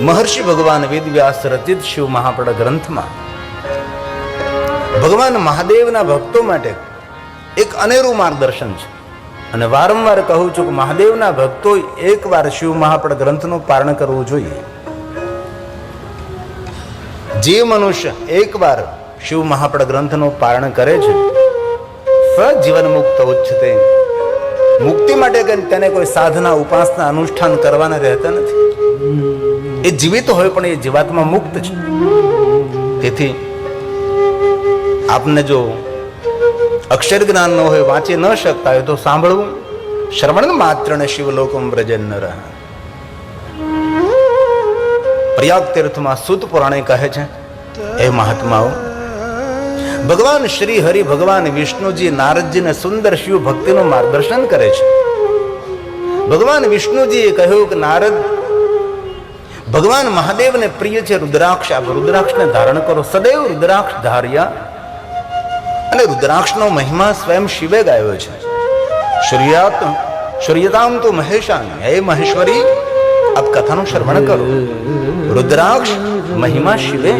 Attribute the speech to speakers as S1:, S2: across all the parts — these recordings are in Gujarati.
S1: મહર્ષિ ભગવાન વેદવ્યાસ રચિત શિવ મહાપડ ગ્રંથમાં ભગવાન મહાદેવના ભક્તો માટે એક અનેરું માર્ગદર્શન છે. અને વારંવાર કહું છું કે મહાદેવના ભક્તો એકવાર શિવ મહાપડ ગ્રંથનું પારણ કરવું જોઈએ. જે મનુષ્ય એકવાર શિવ મહાપડ ગ્રંથનું પારણ કરે છે સજીવન મુક્ત ઉચ્ચતે મુક્તિ માટે કે તેને કોઈ સાધના, ઉપાસના, અનુષ્ઠાન કરવાના રહેતા નથી. એ જીવિત હોય પણ એ જીવાત્મા મુક્ત છે. તેથી આપને જો અક્ષર જ્ઞાન ન હોય, વાંચી ન શકતા હોય તો સાંભળવું શ્રવણ માત્ર ને શિવલોકમ વ્રજન ન રહે પ્રયાગ તીર્થમાં સુત પુરાણે કહે છે એ મહાત્માઓ ભગવાન શ્રી હરિ ભગવાન વિષ્ણુજી નારદજીને સુંદર શિવ ભક્તિનું માર્ગદર્શન કરે છે. ભગવાન વિષ્ણુજીએ કહ્યું કે નારદ, ભગવાન મહાદેવને પ્રિય છે રુદ્રાક્ષ. આપ રુદ્રાક્ષને ધારણ કરો. સદૈવ રુદ્રાક્ષ ધાર્યા અને રુદ્રાક્ષનો મહિમા સ્વયં શિવે ગાયો છે. શ્રીયાત, શ્રીયતામ તો મહેશાન. હે મહેશ્વરી, આપ કથાનું શ્રવણ કરો. રુદ્રાક્ષ મહિમા શિવે.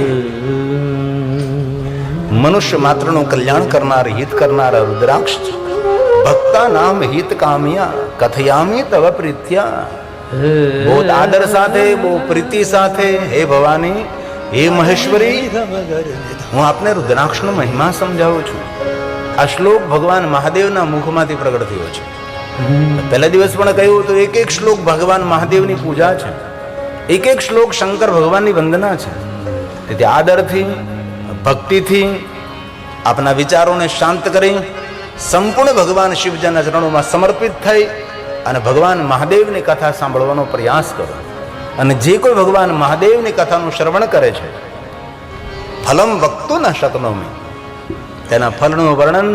S1: મનુષ્ય માત્રનું કલ્યાણ કરનાર, હિત કરનારા રુદ્રાક્ષ છે. ભક્તા નામ હિત કામ્યા કથયામી તવ પ્રીત્યા. બહુ આદર સાથે બહુ પ્રીતિ સાથે, હે ભવાની, હે મહેશ્વરી. હું આપને રુદ્રાક્ષનો મહિમા સમજાવું છું. આ શ્લોક ભગવાન મહાદેવના મુખમાંથી પ્રગટ થયો છે. પહેલા દિવસ પણ કહ્યું તો એક એક શ્લોક ભગવાન મહાદેવની પૂજા છે. એક એક શ્લોક શંકર ભગવાનની વંદના છે. તેથી આદરથી ભક્તિથી આપના વિચારોને શાંત કરી સંપૂર્ણ ભગવાન શિવજીના ચરણોમાં સમર્પિત થઈ અને ભગવાન મહાદેવની કથા સાંભળવાનો પ્રયાસ કરો. અને જે કોઈ ભગવાન મહાદેવની કથાનું શ્રવણ કરે છે, ફલમ વક્તો ન મેં તેના ફલનું વર્ણન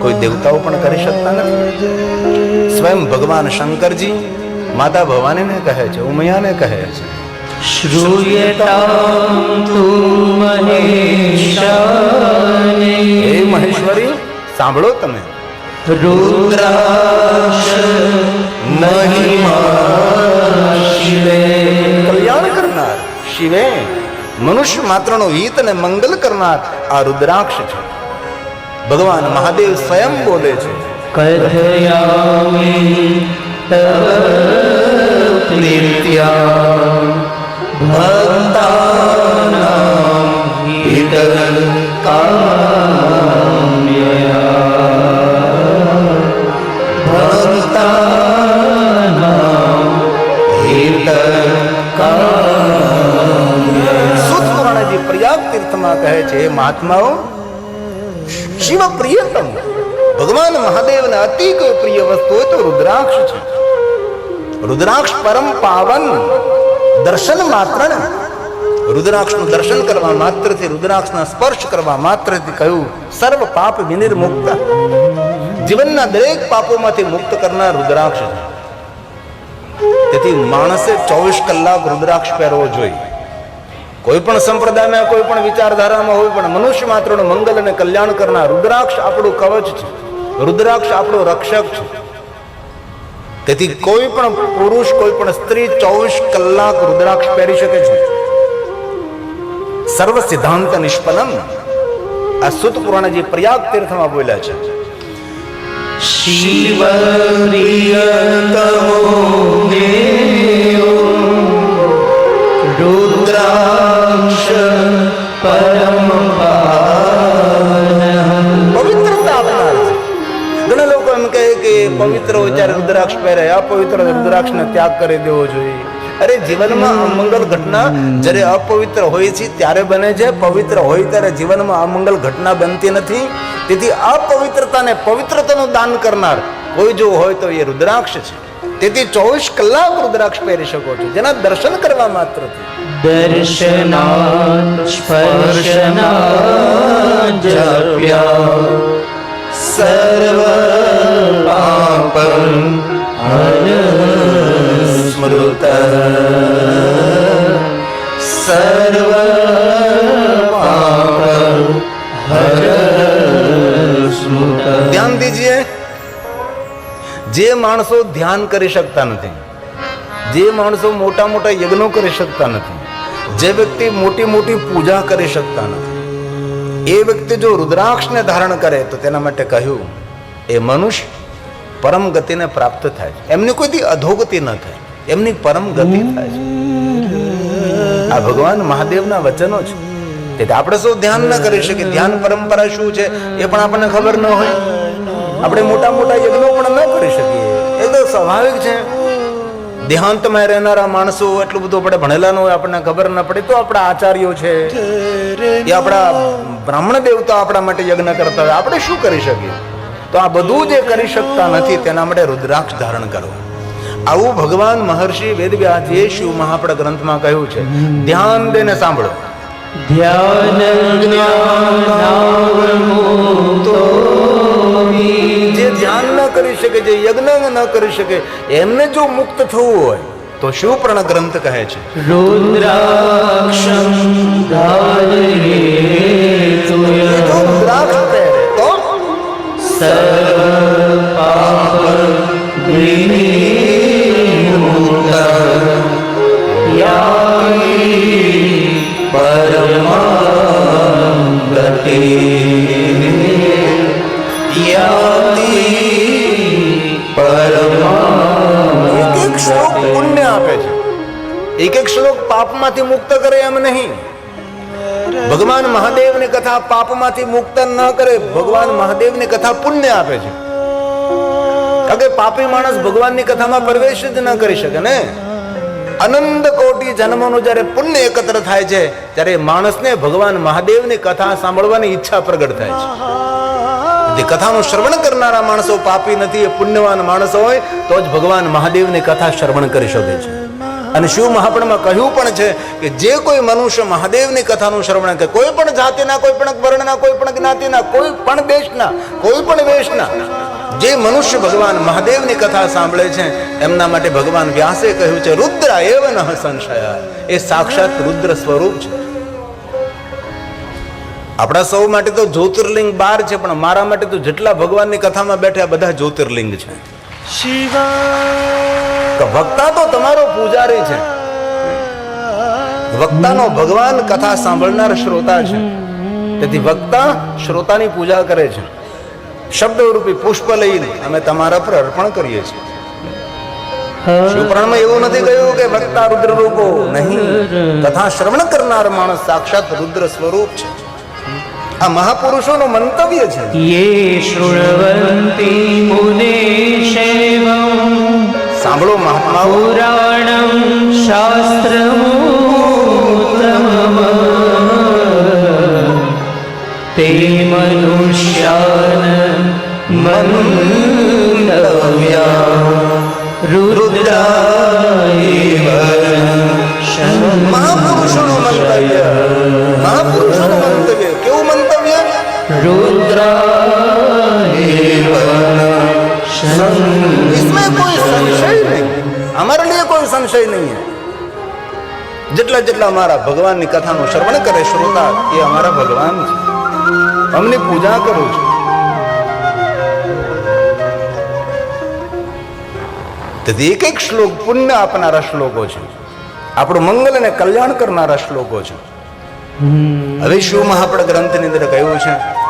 S1: કોઈ દેવતાઓ પણ કરી શકતા નથી. સ્વયં ભગવાન શંકરજી માતા ભવાનીને કહે છે, ઉમૈયાને કહે છે
S2: श्रूयतां तु महेशानि
S1: હે મહેશ્વરી સાંભળો તમે
S2: रुद्राक्ष महिमा शिवे
S1: કલ્યાણ કરનાર શિવે મનુષ્ય માત્રનો હિત અને મંગલ કરનાર આ રુદ્રાક્ષ છે ભગવાન મહાદેવ સ્વયં બોલે છે
S2: ભક્તાનામ હિતરન કામ્યયા ભક્તાનામ હિતરન કામ્યયા
S1: સુત પુરાણજી પ્રયાગ તીર્થમાં કહે છે. મહાત્માઓ શિવ પ્રિયતમ ભગવાન મહાદેવને અતિ પ્રિય રુદ્રાક્ષ પરમ પાવન દર્શન માત્ર રુદ્રાક્ષનું દર્શન કરવા માત્રથી, રુદ્રાક્ષના સ્પર્શ કરવા માત્રથી કહ્યું, સર્વ પાપ વિનિર્મુક્ત. જીવનના દરેક પાપોમાંથી મુક્ત કરનાર રુદ્રાક્ષ છે. તેથી માણસે ચોવીસ કલાક રુદ્રાક્ષ પહેરવો જોઈએ. કોઈ પણ સંપ્રદાયમાં, કોઈ પણ વિચારધારામાં હોય, પણ મનુષ્ય માત્રનું મંગલ અને કલ્યાણ કરનાર રુદ્રાક્ષ આપણું કવચ છે. રુદ્રાક્ષ આપણો રક્ષક છે. તેથી કોઈ પણ પુરુષ, કોઈ પણ સ્ત્રી ચોવીસ કલાક રુદ્રાક્ષ પહેરી શકે છે. સર્વ સિદ્ધાંત નિષ્ફલમ. આ સુત પુરાણજી પ્રયાગ તીર્થમાં બોલ્યા છે. શિવ રુદ્રા પવિત્ર વિચાર રુદ્રાક્ષ પહેરે. અપવિત્ર રુદ્રાક્ષનો ત્યાગ કરી દેવો જોઈએ. અરે, જીવનમાં અમંગલ ઘટના જ્યારે અપવિત્ર હોય છે, ત્યારે બને છે. પવિત્ર હોય ત્યારે જીવનમાં અમંગલ ઘટના બનતી નથી. તેથી અપવિત્રતાને પવિત્રતાનું દાન કરનાર કોઈ જો હોય તો એ રુદ્રાક્ષ છે. તેથી ચોવીસ કલાક રુદ્રાક્ષ પહેરી શકો છો. જેના દર્શન કરવા માત્ર
S2: દર્શના સ્પર્શના જપ્યા. सर्व पापं अनुस्मृत सर्व पापं हरस्मृत
S1: ધ્યાન દીજીએ જે માણસો ધ્યાન કરી શકતા નથી જે માણસો મોટા મોટા યજ્ઞો કરી શકતા નથી જે વ્યક્તિ મોટી મોટી પૂજા કરી શકતા નથી એ વ્યક્તિ જો રુદ્રાક્ષને ધારણ કરે તો તેના માટે કહ્યું, એ મનુષ્ય પરમ ગતિને પ્રાપ્ત થાય છે. એમની કોઈથી અધોગતિ ન થાય. એમની પરમ ગતિ થાય છે. આ ભગવાન મહાદેવના વચનો છે. તેથી આપણે શું ધ્યાન ન કરી શકીએ? ધ્યાન પરંપરા શું છે? એ પણ આપણને ખબર ન હોય. આપણે મોટા મોટા યજ્ઞો પણ ન કરી શકીએ. એ તો સ્વાભાવિક છે. દેહાંતમાં રહેનારા માણસો એટલું બધું આપણે ભણેલા ન હોય, આપણને ખબર ના પડે, તો આપણા આચાર્યો છે. એ આપણા બ્રાહ્મણ દેવતા આપણા માટે યજ્ઞ કરતા હોય. આપણે શું કરી શકીએ? તો આ બધું જે કરી શકતા નથી, તેના માટે રુદ્રાક્ષ ધારણ કરવું. આવું ભગવાન મહર્ષિ વેદવ્યાસજીએ શિવ મહાપડ ગ્રંથમાં કહ્યું છે. ધ્યાન દેને સાંભળો.
S2: ધ્યાન
S1: જ્ઞાન કરી શકે જે યજ્ઞ ન કરી શકે, એમને જો મુક્ત થવું હોય, તો શું પ્રણ ગ્રંથ કહે છે? રુદ્રાક્ષ એક એક શ્લોક પાપમાંથી મુક્ત કરે એમ નહીં. ભગવાન મહાદેવને કથા પાપમાંથી મુક્ત ન કરે, ભગવાન મહાદેવની કથા પુણ્ય આપે છે. કારણ કે પાપી માણસ ભગવાનની કથામાં પ્રવેશ જ ન કરી શકે ને? અનંત કોટી જન્મોનું જ્યારે પુણ્ય એકત્ર થાય છે, ત્યારે માણસને ભગવાન મહાદેવની કથા સાંભળવાની ઈચ્છા પ્રગટ થાય છે. જે કથાનું શ્રવણ કરનારા માણસો પાપી નથી, એ પુણ્યવાન માણસો હોય, તો જ ભગવાન મહાદેવની કથા શ્રવણ કરી શકે છે. અને શિવ મહાપણમાં કહ્યું પણ છે કે જે કોઈ મનુષ્ય મહાદેવની કથાનું શ્રવણ કરે, કોઈ પણ જાતિના, કોઈ પણ વર્ણના, કોઈ પણ જ્ઞાતિના, કોઈ પણ દેશના, કોઈ પણ વેશના, જે મનુષ્ય ભગવાન મહાદેવની કથા સાંભળે છે, એમના માટે ભગવાન વ્યાસે કહ્યું છે, રુદ્ર એવ ન સંશય. એ સાક્ષાત રુદ્ર સ્વરૂપ છે. આપણા સૌ માટે તો જ્યોતિર્લિંગ બાર છે, પણ મારા માટે તો જેટલા ભગવાનની કથામાં બેઠા બધા જ્યોતિર્લિંગ છે. વક્તા તો તમારો પૂજારી છે. વક્તાનો ભગવાન કથા સાંભળનાર શ્રોતા છે. તેથી વક્તા શ્રોતાની પૂજા કરે છે. શબ્દરૂપી પુષ્પ લઈને અમે તમારા પર અર્પણ કરીએ છીએ. શિવપુરાણમાં એવું નથી કહ્યું કે વક્તા રુદ્ર રૂપો નહીં. કથા શ્રવણ કરનાર માણસ સાક્ષાત રુદ્ર સ્વરૂપ છે. આ મહાપુરુષોનું મંતવ્ય છે.
S2: યે શૃણવંતી મુને શૈવમ.
S1: સાંભળો મહાત્મા
S2: પુરાણમ શાસ્ત્ર તે મનુષ્યાન મનુવ્યા રુદ્રાય
S1: મહાપુરુષોનું મંતવ્ય. મહાપુરુષોનું મંતવ્ય. કેવું મંતવ્ય? કોઈ સંશય નહીં. અમારે લીએ કોઈ સંશય નહીં હે. જેટલા જેટલા અમારા ભગવાનની કથાનું શ્રવણ કરે શ્રોતા એ અમારા ભગવાન છે. અમને પૂજા કરું છું. તેથી એક એક શ્લોક પુણ્ય આપનારા શ્લોકો છે. આપણું મંગલ અને કલ્યાણ કરનારા શ્લોકો છે. હવે શું મહાપડ અંદર કહ્યું છે?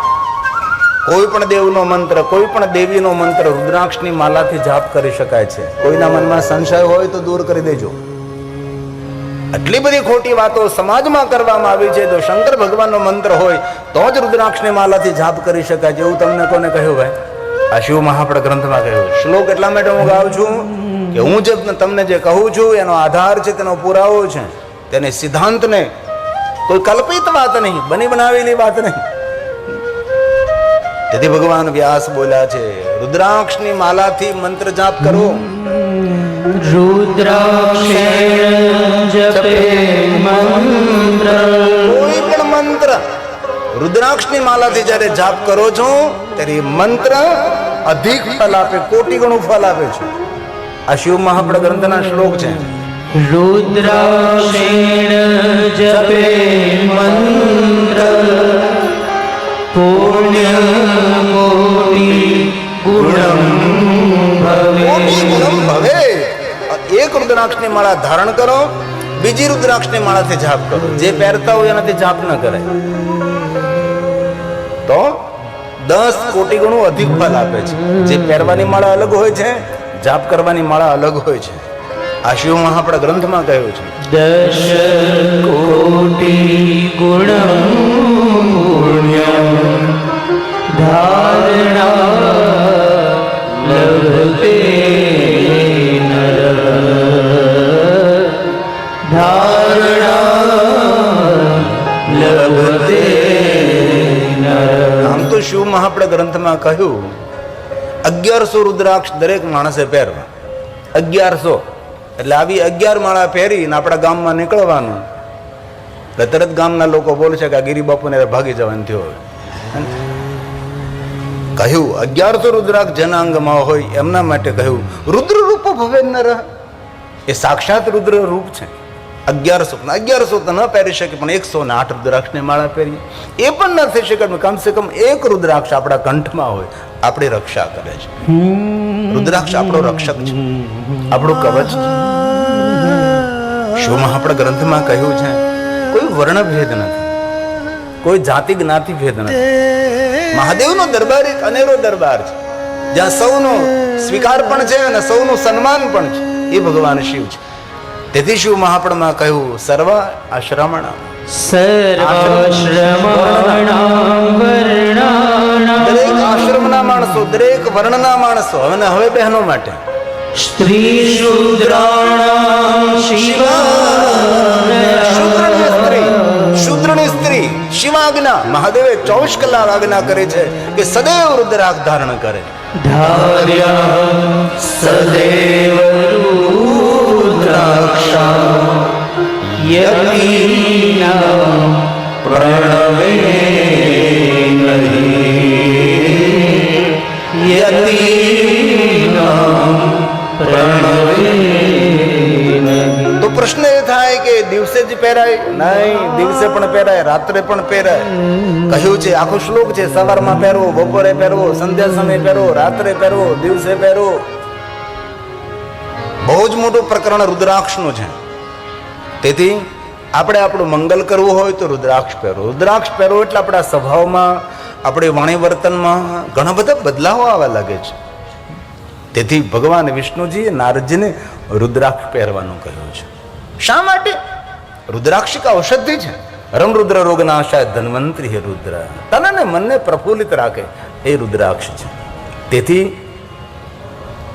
S1: કોઈ પણ દેવનો મંત્ર, કોઈ પણ દેવીનો મંત્ર રુદ્રાક્ષની માલાથી જાપ કરી શકાય છે. કોઈના મનમાં સંશય હોય તો દૂર કરી દેજો. આટલી બધી ખોટી વાતો સમાજમાં કરવામાં આવી છે તો શંકર ભગવાનનો મંત્ર હોય, તો જ રુદ્રાક્ષની માલાથી જાપ કરી શકાય છે, એવું તમને કોને કહ્યું ભાઈ? આ શિવ મહાપ્રદ ગ્રંથમાં કહ્યું શ્લોક એટલા માટે હું ગાઉં છું કે હું જે તમને જે કહું છું, એનો આધાર છે, તેનો પુરાવો છે. તેને સિદ્ધાંતને કોઈ કલ્પિત વાત નહીં, બની બનાવેલી વાત નહીં. તેથી ભગવાન વ્યાસ બોલ્યા છે રુદ્રાક્ષની માલાથી મંત્ર જાપ કરો. કોઈ પણ મંત્ર રુદ્રાક્ષની માલાથી જ્યારે જાપ કરો છો ત્યારે મંત્ર અધિક ફલ આપે કોટી ગણું ફલ આપે છે. આ શિવ મહાપ્રદ ગ્રંથના શ્લોક છે.
S2: રુદ્રાક્ષેણ
S1: જપે મંત્ર. એક રુદ્રાક્ષની માળા ધારણ કરો બીજી રુદ્રાક્ષની માળાથી જાપ કરો. જે પહેરતા હોય એનાથી જાપ ન કરાય. તો દસ કોટી ગણું અધિક ફળ આપે છે. જે પહેરવાની માળા અલગ હોય છે જાપ કરવાની માળા અલગ હોય છે. આ શિવમાં આપણા ગ્રંથમાં કહ્યું છે.
S2: દશ કોટી ગુણ
S1: આમ તો શિવ મહાપડા ગ્રંથમાં કહ્યું, અગિયારસો રુદ્રાક્ષ દરેક માણસે પહેરવા. અગિયારસો. એટલે આવી અગિયાર માળા પહેરીને આપણા ગામમાં નીકળવાનું. એટલે ગામના લોકો બોલે છે કે આ ગિરી ભાગી જવાનું થયો કહ્યું, અગિયારસો રુદ્રાક્ષ જનાંગમાં હોય એમના માટે કહ્યું રુદ્ર રૂપ ભવે નર એ સાક્ષાત રુદ્ર રૂપ છે. અગિયારસો અગિયારસો તો ન પહેરી શકે, પણ એકસો ને આઠ રુદ્રાક્ષની માળા પહેરીએ. એ પણ ન થઈ શકે કમસે કમ એક રુદ્રાક્ષ આપણા કંઠમાં હોય, આપણી રક્ષા કરે છે. રુદ્રાક્ષ આપણો રક્ષક છે. આપણું કવચ છે. શોમાં આપણા ગ્રંથમાં કહ્યું છે? કોઈ વર્ણભેદ નથી. કોઈ જાતિ જ્ઞાતિ ભેદ નથી. મહાદેવનો દરબાર એક અનેરો દરબાર છે. જ્યાં સૌનો સ્વીકાર પણ છે અને સૌનું સન્માન પણ છે. એ ભગવાન શિવ છે. તેથી શિવ મહાપણમાં કહ્યું સર્વ આશ્રમણ દરેક આશ્રમના માણસો દરેક વર્ણના માણસો. અને હવે બહેનો માટે. સ્ત્રી શૂદ્રની સ્ત્રી શિવાજ્ઞા મહાદેવે ચોવીસ કલાક આજ્ઞા કરે છે કે સદૈવ રુદ્રાક્ષ ધારણ કરે.
S2: ધાર્યા સદૈવ રુદ્રાક્ષા
S1: તો પ્રશ્ન એ થાય કે દિવસે જ પહેરાય? નહીં, દિવસે પણ પહેરાય, રાત્રે પણ પહેરાય. કહ્યું છે, આખો શ્લોક છે, સવારમાં પહેરવો બપોરે પહેરવો સંધ્યા સમયે પહેરવો રાત્રે પહેરવો દિવસે પહેરવો બહુ જ મોટું પ્રકરણ રુદ્રાક્ષનું છે. તેથી આપણે આપણું મંગલ કરવું હોય તો રુદ્રાક્ષ પહેરો. રુદ્રાક્ષ પહેરો એટલે આપણા સ્વભાવમાં, આપણે વાણી વર્તનમાં ઘણા બધા બદલાવો આવવા લાગે છે. તેથી ભગવાન વિષ્ણુજીએ નારદજીને રુદ્રાક્ષ પહેરવાનું કહ્યું છે. શા માટે? રુદ્રાક્ષ કા ઔષધિ છે. રમરુદ્ર રોગનાશાય ધન્વંતરી હે રુદ્ર. તને મનને પ્રફુલ્લિત રાખે એ રુદ્રાક્ષ છે. તેથી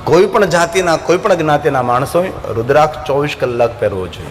S1: કોઈ પણ જાતિના કોઈ પણ જ્ઞાતિના માણસોએ રુદ્રાક્ષ ચોવીસ કલાક પહેરવો જોઈએ.